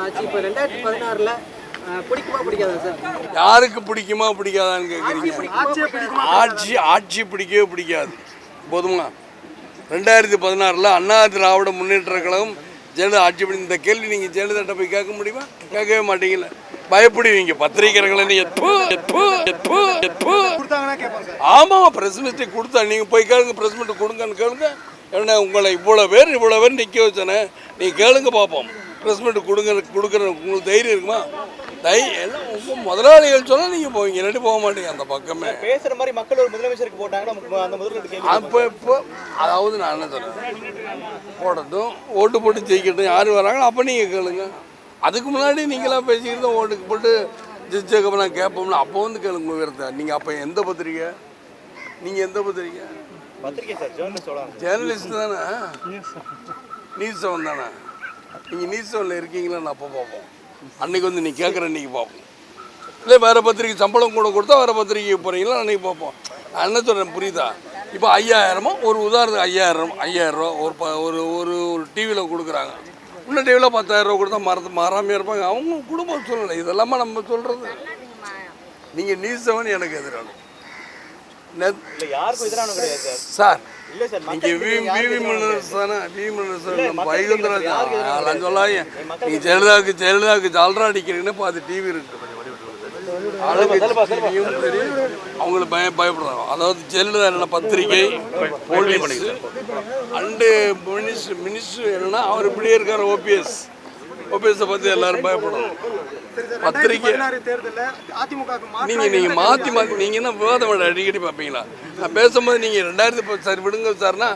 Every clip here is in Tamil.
ஆட்சி இப்போ ரெண்டாயிரத்தி பதினாறுல பிடிக்குமா பிடிக்காதா சார்? யாருக்கு பிடிக்குமா பிடிக்காதான்னு கேட்குறீங்க ஆட்சி ஆட்சி பிடிக்கவே பிடிக்காது. போதுமா? ரெண்டாயிரத்தி பதினாறில் அண்ணா திராவிட முன்னேற்ற கழகம் ஜெயலலிதா ஆட்சி பண்ணி இந்த கேள்வி நீங்கள் ஜெயலலிதாட்ட போய் கேட்க முடியுமா? கேட்கவே மாட்டீங்கல்ல. பயப்படுவீங்க பத்திரிகைகளை ஆமாம் பிரஸ் மீட்டை கொடுத்தா நீங்கள் போய் கேளுங்க பிரஸ் மீட் கொடுங்கன்னு கேளுங்க. என்ன உங்களை இவ்வளோ பேர் இவ்வளோ பேர் நிற்க வச்சனே நீங்கள் கேளுங்க பார்ப்போம். பிரஸ் மீட் கொடுங்க கொடுக்குற உங்களுக்கு தைரியம் இருக்குமா? தை எல்லாம் உங்கள் முதலாளிகள் சொன்னால் நீங்கள் போவீங்க. இல்லாட்டி போக மாட்டீங்க அந்த பக்கமே. பேசுற மாதிரி மக்கள் ஒரு முதலமைச்சருக்கு போட்டாங்கன்னா அந்த கேள்வி அப்போ இப்போ அதாவது நான் என்ன சொல்கிறேன் போடட்டும் ஓட்டு போட்டு ஜெயிக்கட்டும் யார் வராங்களோ அப்போ நீங்கள் கேளுங்க. அதுக்கு முன்னாடி நீங்களாம் பேசிக்கிட்டு ஓட்டுக்கு போட்டு ஜெயிச்சதுக்கப்புறம் நான் கேட்போம்ல அப்போ வந்து கேளுங்க உயர்த்த நீங்கள் அப்போ எந்த பத்திரிக்கை? நீங்கள் எந்த பத்திரிக்கை? பத்திரிகை சார் ஜேர்னலிஸ்ட் தானே? நியூஸ் செவன் தானே? நீங்கள் நியூஸ் செவனில் இருக்கீங்களான்னு அப்போ பார்ப்போம். அன்னைக்கு வந்து நீ கேட்குற அன்னைக்கு பார்ப்போம். இல்லை வேறு பத்திரிக்கை சம்பளம் கூட கொடுத்தா வேறு பத்திரிக்கை போகிறீங்களா அன்னைக்கு பார்ப்போம். நான் என்ன சொல்கிறேன் புரியுதா? இப்போ ஐயாயிரமோ ஒரு உதாரணத்துக்கு ஐயாயிரம் ரூபா ஒரு ப ஒரு ஒரு ஒரு டிவியில் கொடுக்குறாங்க. இன்னும் டிவியில் பத்தாயிரம் ரூபா கொடுத்தா மறந்து மாறாமல் இருப்பாங்க. அவங்க குடும்ப சூழ்நிலை இதெல்லாமா நம்ம சொல்கிறது நீங்கள் நியூஸ் செவன் எனக்கு எதிரான சார் நீங்க மக்கள் வி யாருக்கு வி எதிரான மினரல்ஸ் தானே வி மினரல்ஸ் நம்ம வைகுந்தராஜ் சொல்லாங்க நீங்க ஜெயலலிதாவுக்கு ஜெயலலிதாவுக்கு ஜால்ரா அடிக்கிறீங்கன்னு பார்த்து டிவி இருக்கு. அவங்களுக்கு பய பயப்படுறாங்க. அதாவது ஜெயலலிதா என்ன பத்திரிகை போலீஸ் அண்டு மினிஸ்டர் மினிஸ்டர் என்னன்னா அவர் இப்படியே இருக்கார் ஓபிஎஸ் ஓபிஎஸை பற்றி எல்லாரும் பயப்படணும். பத்திரிக்கை. நீங்க நீங்க மாத்தி மாத்தி நீங்க என்ன விவாதம் அடிக்கடி பார்ப்பீங்களா? நான் பேசும்போது நீங்க ரெண்டாயிரத்தி சார் சரி விடுங்க சார்னா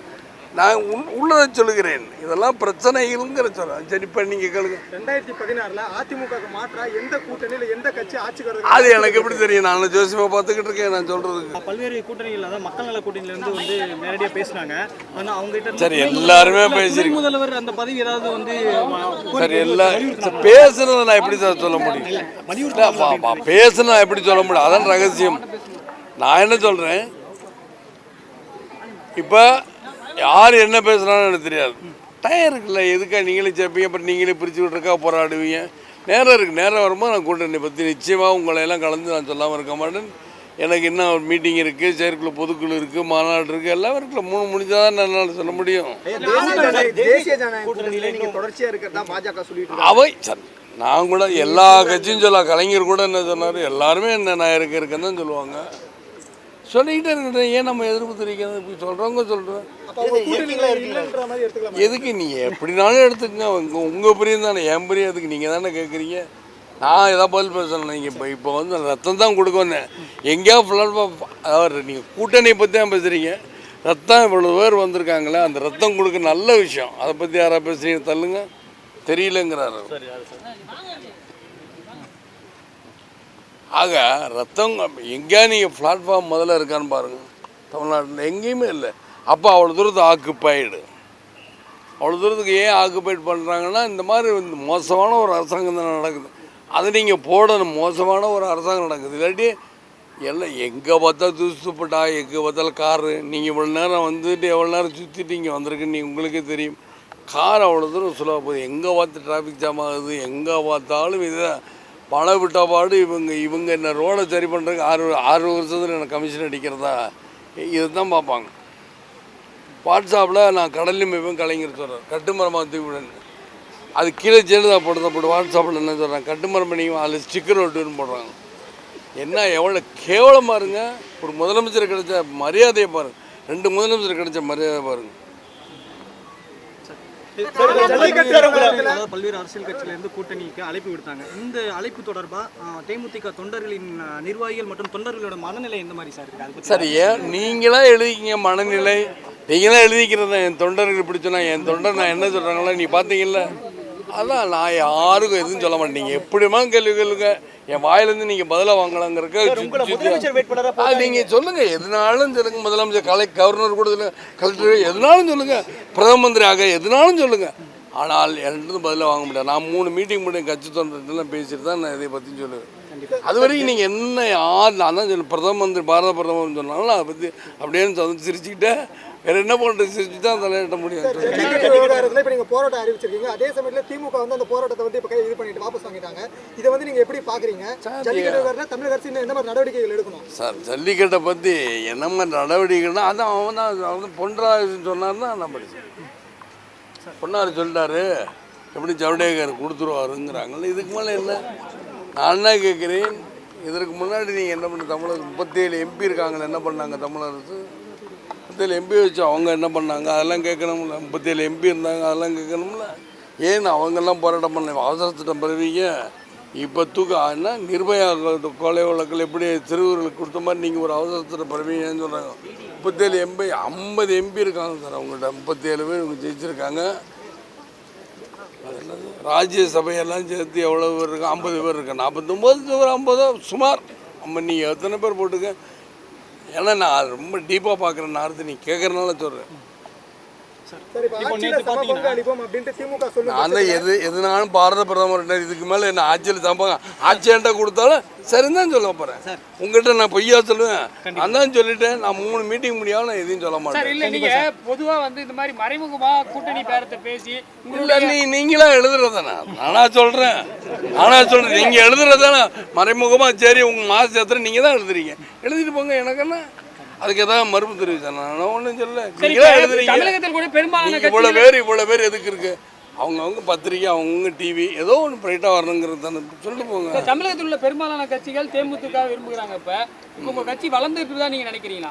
நான் உள்- உள்ளதை சொல்லுகிறேன். இதெல்லாம் பிரச்சனைகள்ங்கிற சொல்ல சரி இப்போ நீங்க கேளுங்க. ரெண்டாயிரத்தி பதினாறுல அதிமுக மாற்றா எந்த கூட்டணியில எந்த கட்சி ஆட்சிக்கு வருது அது எனக்கு எப்படி தெரியும்? நான் ஜோசியமா பார்த்துக்கிட்டு இருக்கேன் நான் சொல்றதுக்கு. பல்வேறு கூட்டணிகள் அதாவது மக்கள் நல கூட்டணியில இருந்து வந்து நேரடியா பேசினாங்க. ஆனா அவங்க சரி, எல்லாருமே. துணை முதல்வர் அந்த பதவி ஏதாவது வந்து சரி எல்லாம் பேசுனதை நான் எப்படி சார் சொல்ல முடியும்? பேசுனா எப்படி சொல்ல முடியும்? அதான் ரகசியம். நான் என்ன சொல்றேன்? இப்போ யார் என்ன பேசுனாலும் எனக்கு தெரியாது. டைம் இருக்குல்ல எதுக்கா நீங்களே சேர்ப்பீங்க அப்புறம் நீங்களே பிரித்து விட்ருக்கா போராடுவீங்க? நேரம் இருக்குது நேரம் வரும்போது நான் கூட்டணி பற்றி நிச்சயமாக உங்களை எல்லாம் கலந்து நான் சொல்லாமல் இருக்க மாட்டேன். எனக்கு இன்னும் ஒரு மீட்டிங் இருக்குது செயற்குழு பொதுக்குழு இருக்குது மாநாடு இருக்குது எல்லாம் இருக்குல்ல. மூணு முடிஞ்சாதான் என்னால் சொல்ல முடியும். அவை சரி நான் கூட எல்லா கட்சியும் சொல்ல கலைஞர் கூட என்ன சொன்னார்? எல்லாருமே என்ன நான் இருக்க இருக்கேன்னு தான் சொல்லுவாங்க. சொல்லிக்கிட்டே இருக்கட்டும் ஏன் நம்ம எதிர்ப்பு தெரிவிக்கிறது இப்படி சொல்கிறவங்க எடுத்துக்கலாம்? எதுக்கு நீங்கள் எப்படினாலும் எடுத்துக்கங்க. உங்கள் உங்கள் பிரியம் தானே என் பிரியம் எதுக்கு? நீங்கள் தானே கேட்குறீங்க நான் எதாவது பதில் பேசணும் நீங்கள் இப்போ இப்போ வந்து ரத்தம் தான் கொடுக்க வந்தேன். எங்கேயா ஃபுல்லாக அதாவது நீங்கள் கூட்டணியை பற்றி தான் பேசுகிறீங்க ரத்தம் இவ்வளோ பேர் வந்திருக்காங்களே அந்த ரத்தம் கொடுக்க நல்ல விஷயம். அதை பற்றி யாராவது பேசுறீங்க தள்ளுங்க. தெரியலங்கிறாரு ஆக ரத்தம் எங்கேயா நீங்கள் பிளாட்ஃபார்ம் முதல்ல இருக்கான்னு பாருங்கள் தமிழ்நாட்டில் எங்கேயுமே இல்லை. அப்போ அவ்வளோ தூரத்தை ஆக்குப்பைடு அவ்வளோ தூரத்துக்கு ஏன் ஆக்குபைட் பண்ணுறாங்கன்னா இந்த மாதிரி இந்த மோசமான ஒரு அரசாங்கம் தான் நடக்குது. அதை நீங்கள் போடணும். மோசமான ஒரு அரசாங்கம் நடக்குது. இல்லாட்டி எல்லாம் எங்கே பார்த்தா தூசுப்பட்டா எங்கே பார்த்தாலும் காரு. நீங்கள் இவ்வளோ நேரம் வந்துட்டு எவ்வளோ நேரம் சுற்றிட்டு இங்கே வந்திருக்குன்னு உங்களுக்கே தெரியும். கார் அவ்வளோ தூரம் சுலப போகுது எங்கே பார்த்து டிராஃபிக் ஜாம் ஆகுது? எங்கே பார்த்தாலும் இதை பணம் விட்ட பாடு இவங்க இவங்க என்ன ரோடை சரி பண்ணுறதுக்கு ஆறு ஆறு வருஷத்தில் எனக்கு கமிஷன் அடிக்கிறதா இதுதான் பார்ப்பாங்க. வாட்ஸ்அப்பில் நான் கடலில் மிகவும் கலைஞர் சொல்கிறேன் கட்டுமரமாக தூவிடன் அது கீழே ஜெயலலிதா போடுறத போட்டு வாட்ஸ்அப்பில் என்ன சொல்கிறாங்க கட்டுமரம் பண்ணிங்க அதில் ஸ்டிக்கர் ஒட்டுன்னு போடுறாங்க. என்ன எவ்வளோ கேவலமாக இருங்க. ஒரு முதலமைச்சர் கிடைச்ச மரியாதையை பாருங்கள் ரெண்டு முதலமைச்சர் கிடைச்ச மரியாதை பாருங்க. பல்வேறு அரசியல் கட்சியில இருந்து கூட்டணிக்கு அழைப்பு விடுத்தாங்க. இந்த அழைப்பு தொடர்பா அஹ், தேமுதிக தொண்டர்களின் நிர்வாகிகள் மற்றும் தொண்டர்களோட மனநிலை எந்த மாதிரி சார் சரி ஏன் நீங்களா எழுதிக்கிங்க மனநிலை? நீங்களா எழுதிக்கிறத என் தொண்டர்கள் இப்படி சொன்னா என் தொண்டர் நான் என்ன சொல்கிறாங்களா நீ பார்த்தீங்கல்ல அதான் நான் யாருக்கும் எதுவும் சொல்ல மாட்டேன். நீங்கள் எப்படிமா கேள்வி கேளுங்க. என் வாயிலேருந்து நீங்கள் பதிலாக வாங்கலாங்கிறக்க அது நீங்கள் சொல்லுங்கள் எதுனாலும் சொல்லுங்க. முதலமைச்சர் கலை கவர்னர் கூட சொல்லுங்க. கலெக்டர் எதுனாலும் சொல்லுங்க. பிரதம மந்திரி ஆக எதுனாலும் சொல்லுங்க. ஆனால் என்கிட்ட பதிலாக வாங்க முடியாது. நான் மூணு மீட்டிங் பண்ணி கட்சி தொண்டர்லாம் பேசிட்டு தான் நான் இதை பற்றி சொல்லுவேன். அது வரைக்கும் நீங்கள் என்ன யார் நான் தான் சொல்ல பிரதம மந்திரி பாரத பிரதமர் சொன்னாலும் அதை பற்றி அப்படியே வந்து சிரிச்சுக்கிட்டே வேற என்ன பண்ணுறது சிரிச்சு தான் தலையிட்ட முடியும். இப்ப நீங்க போராட்டம் அறிவிச்சிருக்கீங்க. அதே சமயத்துல திமுக வந்து அந்த போராட்டத்தை வந்து இப்ப இது பண்ணிட்டு வாபஸ் வாங்கிட்டாங்க. இதை வந்து நீங்க எப்படி பாக்குறீங்க? ஜல்லிக்கட்டு தமிழக அரசு எந்த மாதிரி நடவடிக்கைகள் எடுக்கணும்? சார் ஜல்லிக்கட்டை பற்றி என்ன மாதிரி நடவடிக்கைன்னா அதான் அவன் தான் அவன் பொன்ராஜன் சொன்னார்னா நான் படித்தேன் பொன்னார் சொல்லிட்டாரு எப்படி ஜவடேகர் கொடுத்துருவாருங்கிறாங்கல்ல இதுக்கு மேலே என்ன? நான் என்ன கேட்குறேன்? இதற்கு முன்னாடி நீங்கள் என்ன பண்ண தமிழர் முப்பத்தேழு எம்பி இருக்காங்களே என்ன பண்ணாங்க தமிழரசு முப்பத்தேழு எம்பி வச்சு அவங்க என்ன பண்ணாங்க? அதெல்லாம் கேட்கணும்ல. முப்பத்தேழு எம்பி இருந்தாங்க அதெல்லாம் கேட்கணும்ல. ஏன் அவங்கெல்லாம் போராட்டம் பண்ண அவசரத்திட்டம் பெறுவீங்க. இப்போ தூக்க என்ன? நிர்பயா கொலை வழக்கில் எப்படி சிறுவர்களுக்கு கொடுத்த மாதிரி நீங்கள் ஒரு அவசரத்தில் பெறுவீங்கன்னு சொல்கிறாங்க முப்பத்தேழு எம்பி ஐம்பது எம்பி இருக்காங்க சார் அவங்கள்ட்ட. முப்பத்தேழு பேர் இவங்க ஜெயிச்சிருக்காங்க. அது என்னது? ராஜ்யசபையெல்லாம் சேர்த்து எவ்வளோ பேர் இருக்கு? ஐம்பது பேர் இருக்கு. நாற்பத்தொம்போது ஒரு ஐம்பதோ சுமார். நம்ம நீங்கள் எத்தனை பேர் போட்டுக்க ஏன்னா நான் ரொம்ப டீப்பாக பார்க்குறேன் நான் நீ கேட்குறனால சொல்கிறேன் எதுனாலும் பாரத பிரதமர் இதுக்கு மேலே என்ன ஆட்சியில் சம்பாங்க ஆட்சி என்கிட்ட கொடுத்தாலும் சரின்னு தான் சொல்ல போகிறேன் உங்ககிட்ட நான் பொய்யா சொல்லுவேன். நான் தான் சொல்லிட்டேன். நான் மூணு மீட்டிங் முடியாமல் நான் எதையும் சொல்ல சார் மாட்டேன். இல்ல நீங்க பொதுவா வந்து இந்த மாதிரி மறைமுகமா கூட்டணி பேரத்தை பேசி இல்லை நீ நீங்களா எழுதுறதானே நானா சொல்கிறேன் நானா சொல்கிறேன் நீங்கள் எழுதுறதானே மறைமுகமாக சரி உங்கள் மாதம் சேர்த்துற நீங்கள் தான் எழுதுறீங்க. எழுதிட்டு போங்க எனக்கு என்ன? அதுக்கு ஏதாவது மறுப்பு தெரிவிச்சேன் நான் ஒன்றும் சொல்ல நீங்களா தமிழகத்தில் கூட பெரும்பாலான இவ்வளோ பேர் இவ்வளோ பேர் எதுக்கு இருக்கு? அவங்கவுங்க பத்திரிக்கை அவங்கவுங்க டிவி ஏதோ ஒன்று பிரைட்டாக வரணுங்கிறது தானே. சொல்லிட்டு போங்க. தமிழகத்தில் உள்ள பெரும்பாலான கட்சிகள் தேமுதிக விரும்புகிறாங்க இப்ப. இப்ப உங்க கட்சி வளர்ந்துட்டு தான் நீங்க நினைக்கிறீங்களா?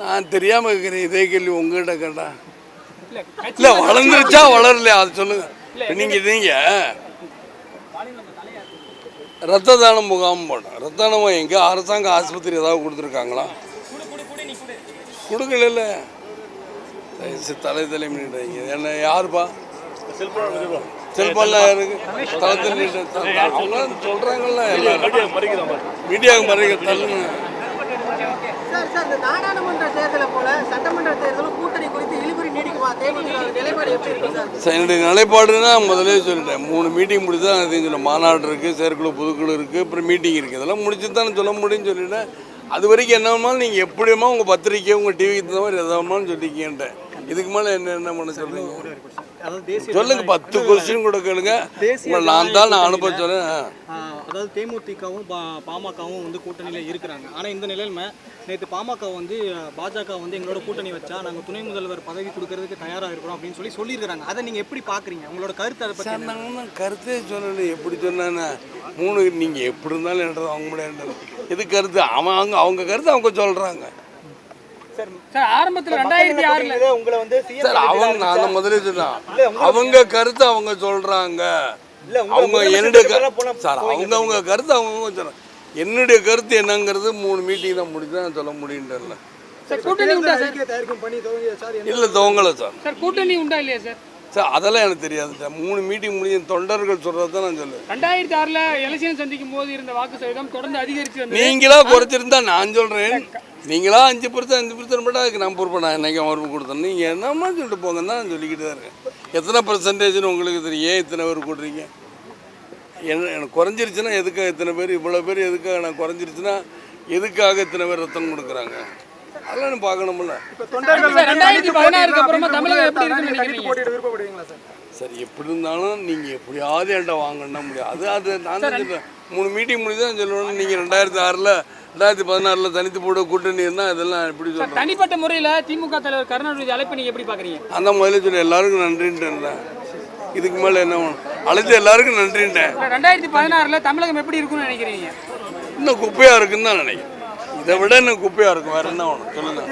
நான் தெரியாமல் இருக்கிறேன். இதே கேள்வி உங்ககிட்ட கேட்டா. இல்ல வளர்ந்துருச்சா வளரலையா? அது சொல்லுங்க. இப்ப நீங்க நீங்க ரத்த தானம் முகாம் போட்டோம் ரத்த தானம் எங்க அரசாங்க ஆஸ்பத்திரி ஏதாவது கொடுத்துருக்காங்களா? கொடுக்கல தலை தலை பண்ணிட்டாங்க என்ன யாருப்பா செல்போன்லாம் இருக்கு. தளத்தில் நின்று அவங்க சொல்றாங்கல்ல. எல்லாரும் மீடியாவுக்கு மறைக்க இந்த நாடாளுமன்ற தேர்தலை போல சட்டமன்ற தேர்தலும் கூட்டணி குறித்து இழுபறி நீடிக்குமா? தேமுதிக நிலைப்பாடு எப்படி இருக்கு சார்? சார், என்னுடைய நிலைப்பாடுன்னா முதலே சொல்லிட்டேன். மூணு மீட்டிங் முடிச்சு தான் அதையும் சொல்ல மாநாடு இருக்குது செயற்குழு பொதுக்குழு இருக்குது அப்புறம் மீட்டிங் இருக்குது இதெல்லாம் முடிச்சு தான் சொல்ல முடியும்னு சொல்லிட்டேன். அது வரைக்கும் என்ன வேணாலும் நீங்கள் எப்படியுமா உங்கள் பத்திரிக்கை உங்கள் டிவிக்கு தகுந்த மாதிரி எதாவது சொல்லிக்கின்றேன் இதுக்கு மேலே என்ன என்ன பண்ண தேசிய சொல்லுங்க பத்து கொஸ்டின் கூட கேளுங்க. உங்களை நான் தான் நான் அனுப்ப சொல்கிறேன் ஆஹ் அதாவது தேமுதிகவும் பாமகவும் வந்து கூட்டணியில் இருக்கிறாங்க. ஆனால் இந்த நிலையில நேற்று பாமக வந்து பாஜக வந்து எங்களோட கூட்டணி வச்சா நாங்கள் துணை முதல்வர் பதவி கொடுக்கறதுக்கு தயாராக இருக்கிறோம் அப்படின்னு சொல்லி சொல்லியிருக்காங்க அதை நீங்கள் எப்படி பார்க்குறீங்க உங்களோட கருத்து அதை பற்றி நாங்கள் கருத்தே சொல்லலை. எப்படி சொன்னேன்னா மூணு நீங்கள் எப்படி இருந்தாலும் என்றது அவங்க முடியாது இது கருத்து? அவன் அவங்க அவங்க கருத்து அவங்க சொல்கிறாங்க சார் சார் அவங்க நான் முதலே சொன்னேன். அவங்க கருத்து அவங்க சொல்றாங்க. அவங்க என்னுடைய சார் அவங்க அவங்க கருத்து அவங்க சொல்றாங்க என்னுடைய கருத்து என்னங்கிறது மூணு மீட்டிங் தான் முடிச்சு தான் சொல்ல முடியுன்றல சார் கூட்டணி உண்டா சார்? அறிக்கை தயாரிக்கும் பணி துவங்கிய சார் இல்லை துவங்கலை சார். சார் கூட்டணி உண்டா இல்லையா சார்? சார் அதெல்லாம் எனக்கு தெரியாது சார். மூணு மீட்டிங் முடிஞ்ச தொண்டர்கள் சொல்றது தான் நான் சொல்லுவேன். ரெண்டாயிரத்தி ஆறுல எலெக்ஷன் சந்திக்கும் போது இருந்த வாக்கு சதவீதம் தொடர்ந்து அதிகரிச்சு நீங்களா குறைச்சிருந்தா நான் சொல்றேன். நீங்களா அஞ்சு பர்சன்ட் அஞ்சு பர்சன்ட் மட்டும் அதுக்கு நான் பொறுப்பு நான் என்னைக்கு மறுப்பு கொடுத்தேன் நீங்கள் என்னமா சொல்லிட்டு போங்கன்னு தான் நான் சொல்லிக்கிட்டு தான் இருக்கேன். எத்தனை பர்சன்டேஜ்னு உங்களுக்கு தெரியும்? ஏன் இத்தனை பேர் கூடுறீங்க? என்ன எனக்கு குறைஞ்சிருச்சுன்னா எதுக்காக இத்தனை பேர் இவ்வளோ பேர் எதுக்காக நான் குறைஞ்சிருச்சுன்னா எதுக்காக இத்தனை பேர் ரத்தம் கொடுக்குறாங்க? அதெல்லாம் பார்க்கணும்ல. சார் ரெண்டாயிரத்தி பதினாறுக்கு அப்புறமா தமிழகம் எப்படி இருக்குன்னு நினைக்கிறீங்க? விருப்பப்படுவீங்களா சார்? சரி எப்படி இருந்தாலும் நீங்கள் எப்படியாவது என்கிட்ட வாங்கன்னா முடியும் அது அது நான் தான் சொல்றேன் மூணு மீட்டிங் முடிஞ்சு தான் சொல்லணும் நீங்கள் ரெண்டாயிரத்தி ஆறில் ரெண்டாயிரத்தி பதினாறில் தனித்து போட கூட்டணி இருந்தால் இதெல்லாம் எப்படி சொல்கிறேன் தனிப்பட்ட முறையில திமுக தலைவர் கருணாநிதி அழைப்பை நீங்க எப்படி பாக்குறீங்க அந்த முதல்ல சொல்லி எல்லாருக்கும் நன்றின்ட்டு இருந்தேன். இதுக்கு மேலே என்ன வேணும்? அழைச்ச எல்லாருக்கும் நன்றின்ட்டேன். ரெண்டாயிரத்தி பதினாறுல தமிழகம் எப்படி இருக்கும்னு நினைக்கிறீங்க? இன்னும் குப்பையாக இருக்குன்னு தான் நினைக்கிறேன். இதை விட இன்னும் குப்பையாக இருக்கும் வேறு என்ன வேணும் சொல்லுங்கள்